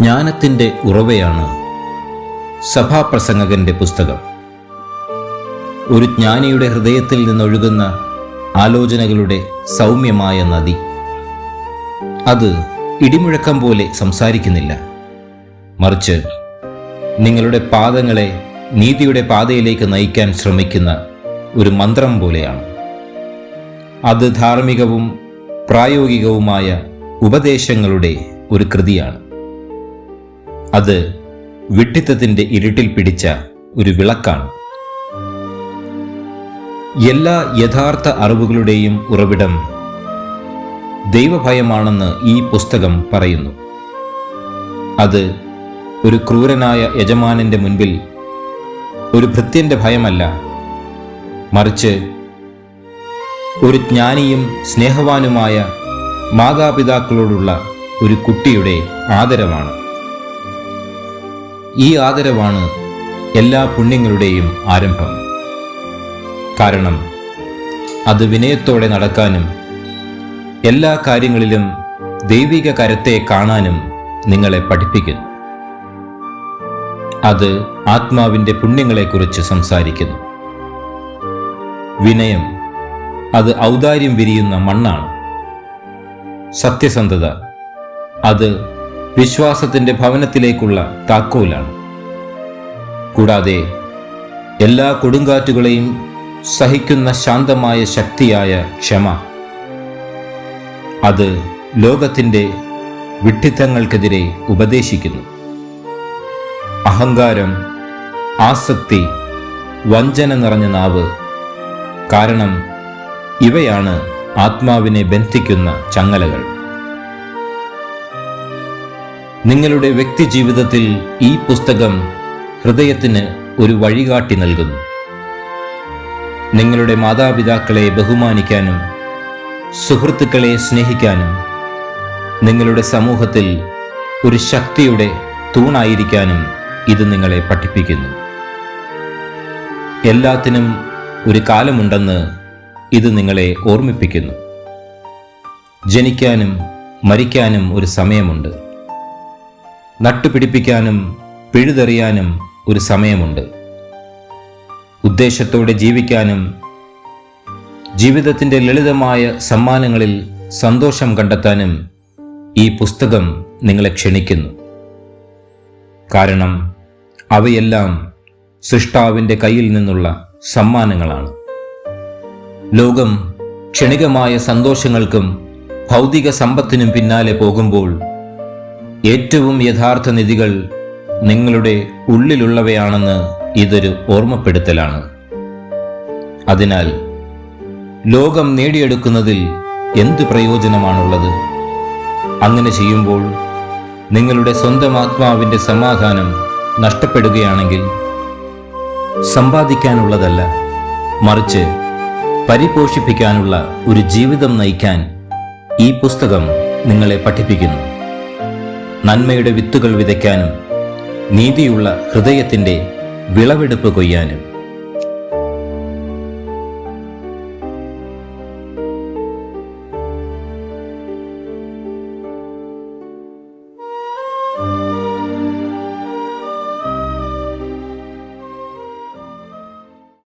ജ്ഞാനത്തിന്റെ ഉറവയാണ് സഭാപ്രസംഗകന്റെ പുസ്തകം. ഒരു ജ്ഞാനിയുടെ ഹൃദയത്തിൽ നിന്നൊഴുകുന്ന ആലോചനകളുടെ സൗമ്യമായ നദി. അത് ഇടിമുഴക്കം പോലെ സംസാരിക്കുന്നില്ല. മറിച്ച് നിങ്ങളുടെ പാദങ്ങളെ നീതിയുടെ പാതയിലേക്ക് നയിക്കാൻ ശ്രമിക്കുന്ന ഒരു മന്ത്രം പോലെയാണ്. അത് ധാർമ്മികവും പ്രായോഗികവുമായ ഉപദേശങ്ങളുടെ ഒരു കൃതിയാണ്. അത് വിഡ്ഢിത്തത്തിന്റെ ഇരുട്ടിൽ പിടിച്ച ഒരു വിളക്കാണ്. എല്ലാ യഥാർത്ഥ അറിവുകളുടെയും ഉറവിടം ദൈവഭയമാണെന്ന് ഈ പുസ്തകം പറയുന്നു. അത് ഒരു ക്രൂരനായ യജമാനന്റെ മുൻപിൽ ഒരു ഭൃത്യന്റെ ഭയമല്ല. മറിച്ച് ഒരു ജ്ഞാനിയും സ്നേഹവാനുമായ മാതാപിതാക്കളോടുള്ള ഒരു കുട്ടിയുടെ ആദരവാണ്. ഈ ആദരവാണ് എല്ലാ പുണ്യങ്ങളുടെയും ആരംഭം. കാരണം അത് വിനയത്തോടെ നടക്കാനും എല്ലാ കാര്യങ്ങളിലും ദൈവിക കരത്തെ കാണാനും നിങ്ങളെ പഠിപ്പിക്കുന്നു. അത് ആത്മാവിന്റെ പുണ്യങ്ങളെക്കുറിച്ച് സംസാരിക്കുന്നു. വിനയം അത് ഔദാര്യം വിരിയുന്ന മണ്ണാണ്. സത്യസന്ധത അത് വിശ്വാസത്തിന്റെ ഭവനത്തിലേക്കുള്ള താക്കോലാണ്. കൂടാതെ എല്ലാ കൊടുങ്കാറ്റുകളെയും സഹിക്കുന്ന ശാന്തമായ ശക്തിയായ ക്ഷമ. അത് ലോകത്തിന്റെ വിഡ്ഢിത്തങ്ങൾക്കെതിരെ ഉപദേശിക്കുന്നു. അഹങ്കാരം ആസക്തി വഞ്ചന നിറഞ്ഞ നാവ് കാരണം ഇവയാണ് ആത്മാവിനെ ബന്ധിക്കുന്ന ചങ്ങലകൾ. നിങ്ങളുടെ വ്യക്തി ജീവിതത്തിൽ ഈ പുസ്തകം ഹൃദയത്തിന് ഒരു വഴികാട്ടി നൽകുന്നു. നിങ്ങളുടെ മാതാപിതാക്കളെ ബഹുമാനിക്കാനും സുഹൃത്തുക്കളെ സ്നേഹിക്കാനും നിങ്ങളുടെ സമൂഹത്തിൽ ഒരു ശക്തിയുടെ തൂണായിരിക്കാനും ഇത് നിങ്ങളെ പഠിപ്പിക്കുന്നു. എല്ലാത്തിനും ഒരു കാലമുണ്ടെന്ന് ഇത് നിങ്ങളെ ഓർമ്മിപ്പിക്കുന്നു. ജനിക്കാനും മരിക്കാനും ഒരു സമയമുണ്ട്. നട്ടുപിടിപ്പിക്കാനും പിഴുതെറിയാനും ഒരു സമയമുണ്ട്. ഉദ്ദേശത്തോടെ ജീവിക്കാനും ജീവിതത്തിന്റെ ലളിതമായ സമ്മാനങ്ങളിൽ സന്തോഷം കണ്ടെത്താനും ഈ പുസ്തകം നിങ്ങളെ ക്ഷണിക്കുന്നു. കാരണം അവയെല്ലാം സൃഷ്ടാവിന്റെ കയ്യിൽ നിന്നുള്ള സമ്മാനങ്ങളാണ്. ലോകം ക്ഷണികമായ സന്തോഷങ്ങൾക്കും ഭൗതിക സമ്പത്തിനും പിന്നാലെ പോകുമ്പോൾ ഏറ്റവും യഥാർത്ഥ നിധികൾ നിങ്ങളുടെ ഉള്ളിലുള്ളവയാണെന്ന് ഇതൊരു ഓർമ്മപ്പെടുത്തലാണ്. അതിനാൽ ലോകം നേടിയെടുക്കുന്നതിൽ എന്ത് പ്രയോജനമാണുള്ളത്? അങ്ങനെ ചെയ്യുമ്പോൾ നിങ്ങളുടെ സ്വന്തം ആത്മാവിന്റെ സമാധാനം നഷ്ടപ്പെടുകയാണെങ്കിൽ സമ്പാദിക്കാനുള്ളതല്ല മറിച്ച് പരിപോഷിപ്പിക്കാനുള്ള ഒരു ജീവിതം നയിക്കാൻ ഈ പുസ്തകം നിങ്ങളെ പഠിപ്പിക്കുന്നു. നന്മയുടെ വിത്തുകൾ വിതയ്ക്കാനും നീതിയുള്ള ഹൃദയത്തിന്റെ വിളവെടുപ്പ് കൊയ്യാനും.